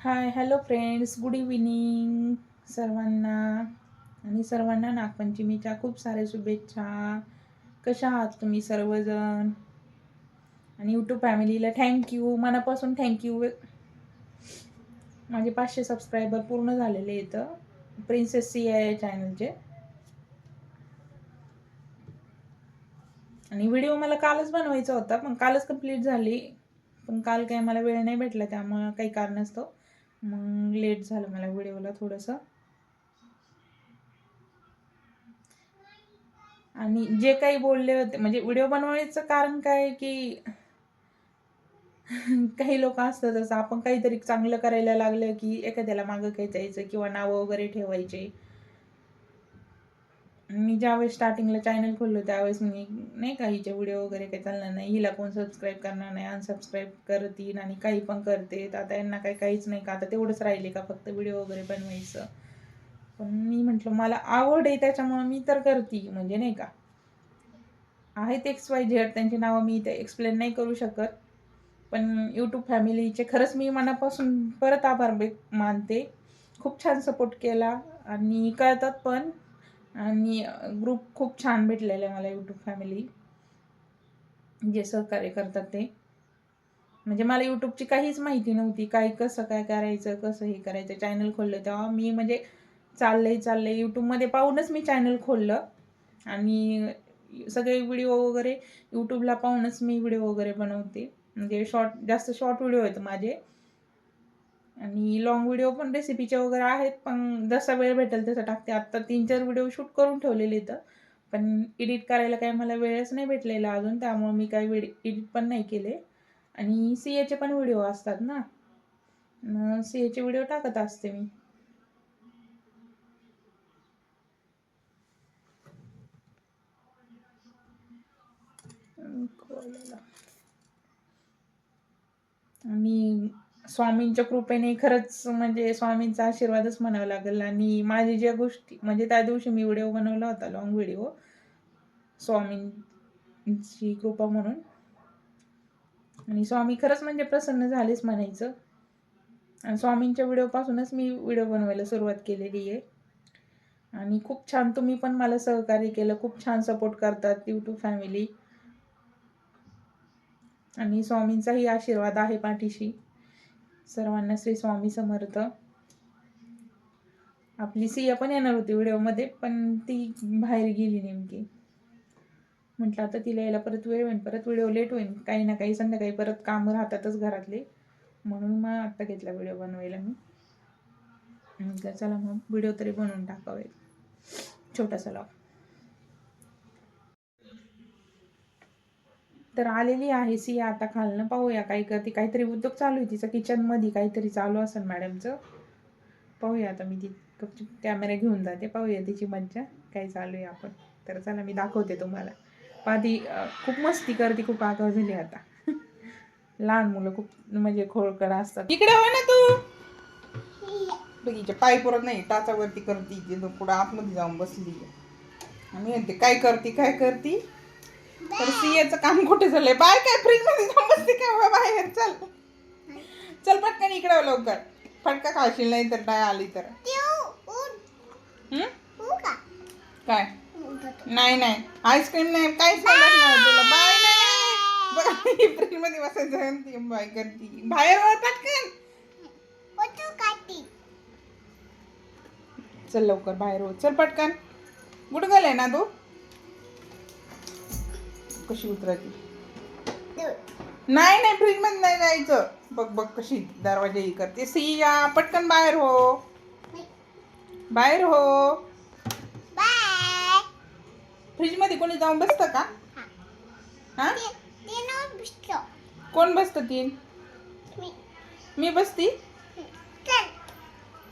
Hi hello friends good evening सर्वांना आणि सर्वांना नागपंचमीच्या खूप साऱ्या शुभेच्छा. कशा आहात तुम्ही सर्वजण? आणि यूट्यूब फॅमिलीला थँक्यू मनापासून थँक्यू माझे पाचशे सबस्क्रायबर पूर्ण झालेले इथं प्रिन्सेस सी आय चॅनलचे आणि व्हिडिओ मला कालच बनवायचा होता पण कालच कंप्लीट झाली. पण काल काही मला वेळ नाही भेटला त्यामुळं काही कारणास्तव मग लेट झालं मला व्हिडिओला थोडंसं. आणि जे काही बोलले होते म्हणजे व्हिडिओ बनवायचं कारण काय आहे की काही लोक असतात जसं आपण काहीतरी चांगलं करायला लागलं की एखाद्याला मागं खेचायचं किंवा नावं वगैरे ठेवायचे. मी ज्यावेळेस स्टार्टिंगला चॅनल खोललो त्यावेळेस मी नाही का हिचे व्हिडिओ वगैरे काही चालणार नाही. हिला कोण सबस्क्राईब करणार नाही अनसबस्क्राईब करतील आणि काही पण करते तर आता यांना काही काहीच नाही का? आता तेवढंच राहिले का फक्त व्हिडिओ वगैरे बनवायचं? पण मी म्हटलं मला आवड आहे त्याच्यामुळं मी तर करते. म्हणजे नाही का? आहेत एक्स वाय झेड त्यांची नावं मी इथे एक्सप्लेन नाही करू शकत. पण यूट्यूब फॅमिलीचे खरंच मी मनापासून परत आभार मानते. खूप छान सपोर्ट केला. आणि कळतात पण आणि ग्रुप खूप छान भेटलेले मला यूट्यूब फॅमिली जे सहकार्य करतात ते. म्हणजे मला यूट्यूबची काहीच माहिती नव्हती काय कसं काय करायचं कसं हे करायचं चॅनल खोललं तेव्हा मी म्हणजे चाललंय चाललंय. यूट्यूबमध्ये पाहूनच मी चॅनल खोललं. आणि सगळे व्हिडिओ वगैरे यूट्यूबला पाहूनच मी व्हिडिओ वगैरे बनवते. म्हणजे शॉर्ट जास्त शॉर्ट व्हिडिओ आहेत माझे. आणि लॉंग व्हिडिओ पण रेसिपीचे वगैरे आहेत पण जसा वेळ भेटेल तसं टाकते. आत्ता तीन चार व्हिडिओ शूट करून ठेवलेले इथं पण एडिट करायला काही मला वेळच नाही भेटलेला अजून त्यामुळे मी काही वेळ एडिट पण नाही केले. आणि सी एचे पण व्हिडिओ असतात ना. सी एचे व्हिडिओ टाकत असते मी. आणि स्वामींच्या कृपेने खरंच म्हणजे स्वामींचा आशीर्वादच म्हणावा लागेल. आणि माझी ज्या गोष्टी म्हणजे त्या दिवशी मी व्हिडिओ बनवला होता लॉंग व्हिडिओ स्वामींची कृपा म्हणून. आणि स्वामी खरंच म्हणजे प्रसन्न झालेच म्हणायचं. आणि स्वामींच्या व्हिडिओपासूनच मी व्हिडिओ बनवायला सुरुवात केलेली आहे. आणि खूप छान तुम्ही पण मला सहकार्य केलं. खूप छान सपोर्ट करतात यूट्यूब फॅमिली आणि स्वामींचाही आशीर्वाद आहे पाठीशी. सर्वांना श्री स्वामी समर्थ. आपली सिया पण येणार होती व्हिडिओमध्ये पण ती बाहेर गेली नेमकी. म्हटलं आता तिला यायला परत वेळ होईल परत व्हिडिओ लेट होईल. काही ना काही संध्याकाळी परत कामं राहतातच घरातले. म्हणून मग आत्ता घेतला व्हिडिओ बनवायला मी. म्हटलं चला मग व्हिडिओ तरी बनवून टाकावे छोटासा लॉक तर आलेली आहे सिया आता खालनं पाहूया. काय करते काहीतरी उद्योग चालू आहे तिचं किचनमध्ये काहीतरी चालू असेल मॅडमचं. पाहूया आता मी ती कॅमेरा घेऊन जाते. पाहूया तिची मज्जा काय चालू आहे आपण. तर चला मी दाखवते तुम्हाला. पाधी खूप मस्ती करते खूप आगाव झाली आता. लहान मुलं खूप म्हणजे खोळकड असतात. इकडे हो ना तू! बघितलं पाय पुरत नाही. टाचावरती करते पुढं आतमध्ये जाऊन बसली. मी म्हणते काय करते काय करते? तर सीएचं काम कुठे झालंय? बाय काय? फ्रीजमध्ये जाऊन बसते का बाहेर चल. चल पटकन इकडे लवकर. फटका खाशील नाही तर नाही आली तर? काय? नाही नाही. आईस्क्रीम नाही काहीच नाही तुला. बाय नाही. बघा फ्रीजमध्ये बसायचं आणि ती बाय करती. बाहेर वर पटकन. चल लवकर बाहेर हो चल पटकन. कुठं गेलाय ना तू? कशी उतरायची? नाही नाही फ्रीजमध्ये नाही जायचं बघ बघ कशी दरवाजा ही करते. सिया पटकन बाहेर हो. बाहेर हो. फ्रीजमध्ये कोणी जाऊन बसतं का? हा. कोण बसतं तीन? मी. बसती?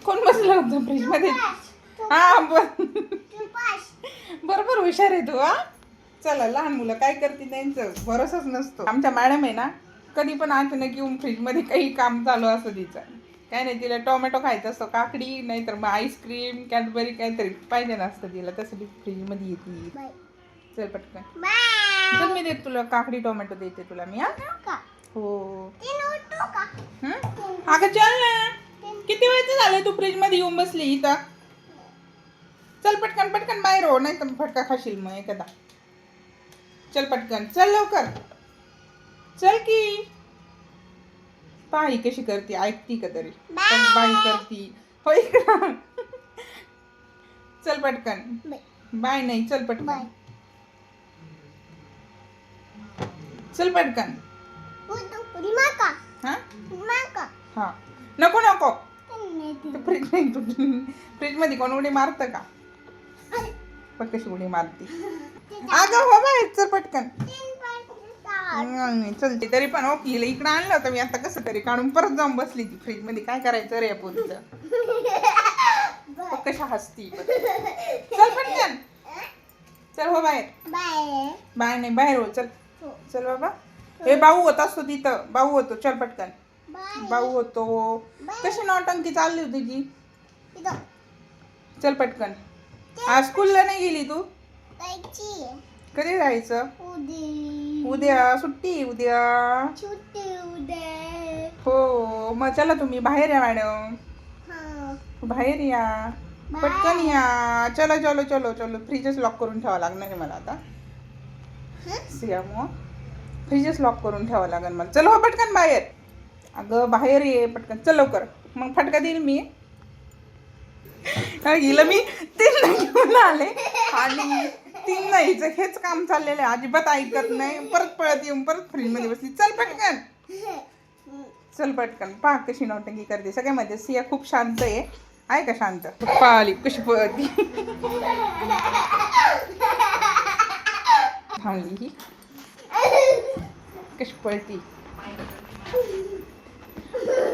कोण बसलं होतं फ्रीजमध्ये हा बर बरोबर हुशार आहे तू हा? चला लहान मुलं काय करते त्यांचं? भरोसाच नसतो. आमच्या मॅडम आहे ना कधी पण अचानक येऊन फ्रीजमध्ये काही काम चालू असतं तिचं काय नाही तिला टोमॅटो खायचं असतो काकडी नाहीतर मग आईस्क्रीम कॅडबरी काहीतरी पाहिजे नसतं तिला तसं फ्रीजमध्ये येते. चल पटकन. चल मी देते तुला काकडी टोमॅटो देते तुला मी हा? अगं चल ना. किती वेळचं झालं तू फ्रीजमध्ये येऊन बसली इथं? चल पटकन पटकन बाहेर हो नाही तर फटका खाशील मग एखादा. चल पटकन चल लवकर. चल की. पाही कशी करते ऐकती का तरी? बाई करती. होय? चल पटकन. बाय. नाही चल पटकन. चल पटकन. हा? हा. नको नको. फ्रीज नाही फ्रीजमध्ये कोण उडी मारतं का? कशी उडी मारती. अगं हो बाय चल पटकन. नाही, चलते तरी पण ओके हिला इकडं आणलं होतं मी आता कसं तरी काढून परत जाऊन बसली ती फ्रीजमध्ये काय करायचं रे पोरीचं? कशा हसती. चल पटकन. चल हो बाहेर. बाहेर नाही बाहेर हो चल. चल बाबा. हे भाऊ होत असतो तिथं. भाऊ होतो. चल पटकन. भाऊ होतो. कशी नौटंकी चालली होती तुझी चल पटकन. आज स्कूलला नाही गेली तू? कधी जायचं? उद्या. सुट्टी उद्या. हो मग चला तुम्ही बाहेर या मॅडम. बाहेर या. पटकन या. चलो चलो चलो चलो. फ्रीजच लॉक करून ठेवावं लागणार आहे मला आता. सिया मग फ्रीजच लॉक करून ठेवावं लागेल मला. चलो हो पटकन बाहेर. अगं बाहेर ये पटकन. चल लवकर. मग फटका देईल मी. हा, हिला मी? तीन घेऊन आले. आणि तीन नाहीच हेच काम चाललेलं आहे. अजिबात ऐकत नाही. परत पळत येऊन परत फ्रीजमध्ये बसली. चल पटकन. चल पटकन. पहा कशी नौटंकी करते. सगळ्यामध्ये सिया खूप शांत आहे. आहे का शांत? पाली कशी पळती? थांबली ही. कशी पळती?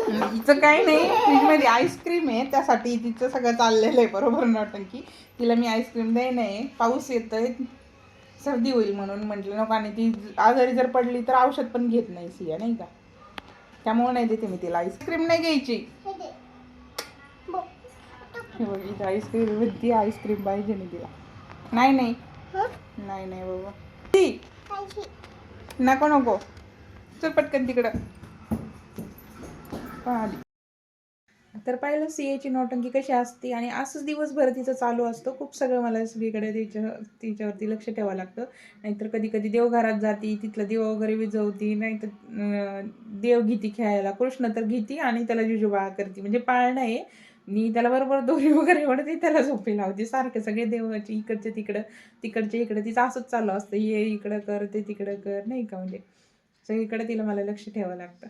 हिचं काही नाही. फ्रीजमध्ये आईस्क्रीम आहे. त्यासाठी तिचं सगळं चाललेलं आहे. बरोबर नौटंकी तिला मी आईस्क्रीम दे नाही पाऊस येतोय. सर्दी होईल म्हणून म्हटलं नको. आणि ती आजारी जर पडली तर औषध पण घेत नाही सिया नाही का? त्यामुळे नाही देते मी तिला. आईस्क्रीम नाही घ्यायची. बघ इथं आईस्क्रीम होती आईस्क्रीम पाहिजे नाही तिला. नाही नाही. नाही नाही बाबा. ती. नको नको. चल पटकन तिकडं. पाहिली. तर पाहिलं सीएची नौटंकी कशी असते आणि असंच दिवसभर तिचं चालू असतं खूप सगळं मला सगळीकडे तिच्या तिच्यावरती लक्ष ठेवावं लागतं. नाहीतर कधी कधी देवघरात जाती तिथलं देव वगैरे विजवती नाहीतर देव घेती खेळायला. कृष्ण तर घेती आणि त्याला जुजुबा करते. म्हणजे पाळणं आहे मी त्याला बरोबर दोरी वगैरे ओढते त्याला झोपे लावते. सारखे सगळे देवाचे इकडचे तिकडं तिकडचे इकडं तिचं असंच चालू असतं. हे इकडं कर ते तिकडं कर नाही का म्हणजे? सगळीकडे तिला मला लक्ष ठेवावं लागतं.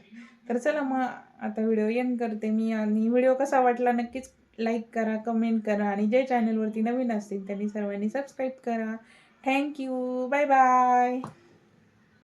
तर चला मग आता व्हिडिओ येन करते मी आणि व्हिडिओ कसा वाटला नक्कीच लाईक करा कमेंट करा आणि जे चॅनलवरती नवीन असतील त्यांनी सर्वांनी सबस्क्राईब करा. Thank you bye bye